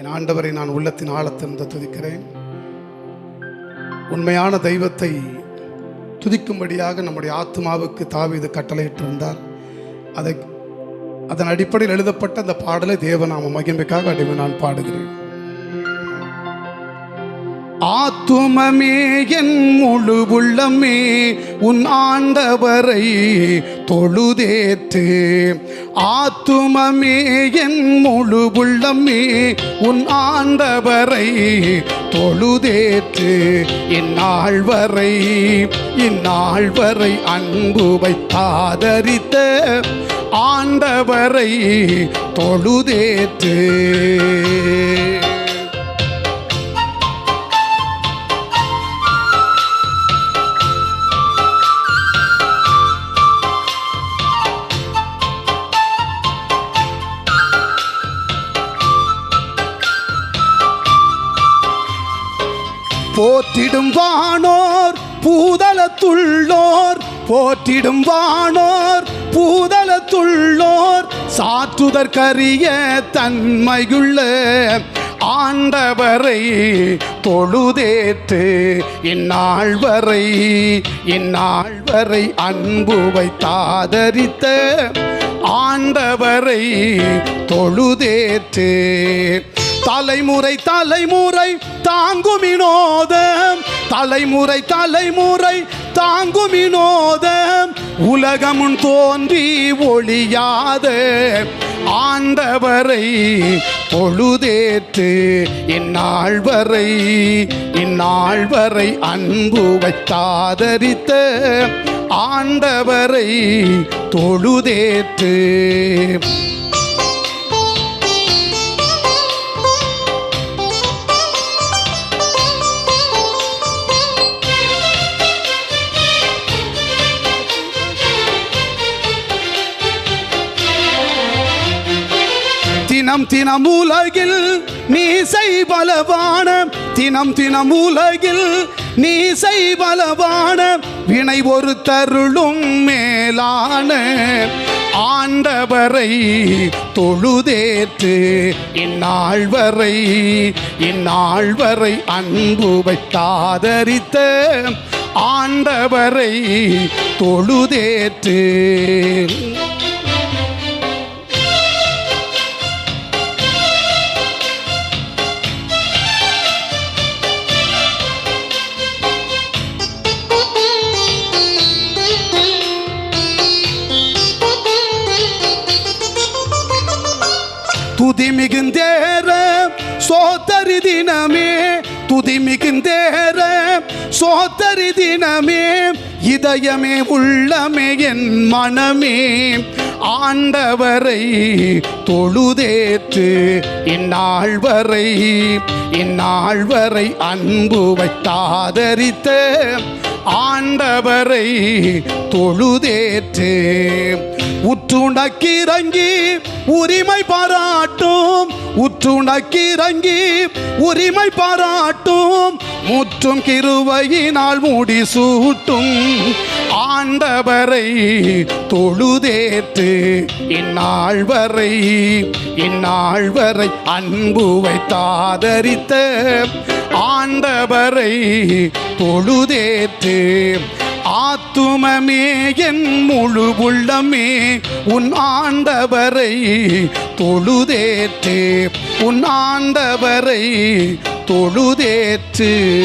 என் ஆண்டவரை நான் உள்ளத்தின் ஆழத்திலிருந்து துதிக்கிறேன். உண்மையான தெய்வத்தை துதிக்கும்படியாக நம்முடைய ஆத்மாவுக்கு தாவீது கட்டளையிட்டிருந்தார். அதை அதன் அடிப்படையில் எழுதப்பட்ட அந்த பாடலை தேவநாம மகிமைக்காக அடிமை நான் பாடுகிறேன். ஆத்துமமே என் முழு உள்ளமே உன் ஆண்டவரை தொழுதேத்து. ஆத்துமமே என் முழு உள்ளமே உன் ஆண்டவரை தொழுதேத்து. இந்நாள் வரை இந்நாள் வரை அன்பு வைத்தாதரித்த ஆண்டவரை தொழுதேத்து. போற்றிடும் வானோர் பூதலத்துள்ளோர். போற்றிடும் வானோர் பூதலத்துள்ளோர். சாற்றுதற்கரிய தன்மையுள்ள ஆண்டவரை தொழுதேற்று இந்நாள் வரை இந்நாள் வரை அன்பு வைத்தாதரித்த ஆண்டவரை தொழுதேற்று. தலைமுறை தலைமுறை தாங்கும் வினோதம் தலைமுறை தலைமுறை தாங்கும் வினோதம் உலகமுன் தோன்றி ஒளியாத. ஆண்டவரை பொழுதேற்று இந்நாள் வரை இந்நாள் வரை அன்பு வைத்தாதரித்த ஆண்டவரை தொழுதேற்று தினம் தினம் உலகில் நீ செய் பலவான தினம் தினம் உலகில் நீ செய் பலவான வினை ஒரு தருளும் மேலான ஆண்டவரை தொழுதேற்று இந்நாள் வரை இந்நாள் வரை அன்பு வைத்தாதரித்த ஆண்டவரை தொழுதேற்று. துதி மிகுந்தேற சோத்தரி தினமே துதி மிகுந்தேற சோத்தரி தினமே இதயமே உள்ளமே என் மனமே. ஆண்டவரை தொழுதேத்து இந்நாள் வரை இந்நாள் வரை அன்பு வைத்தாதரித்த ஆண்டவரை தொழுதேற்று உற்றுணக்கிறங்கி உரிமை பாராட்டும். உற்றுணக்கிறங்கி உரிமை பாராட்டும். முற்றும் கிருவையினால் மூடி சூட்டும். ஆண்டவரை தொழுதேற்று இந்நாள் வரை இந்நாள் வரை அன்பு வைத்தாதரித்த. ஆண்டவரை தொழுதேற்று ஆத்துமமே என் முழு உள்ளமே. உன் ஆண்டவரை தொழுதேற்று. உன் ஆண்டவரை தொழுதேற்று.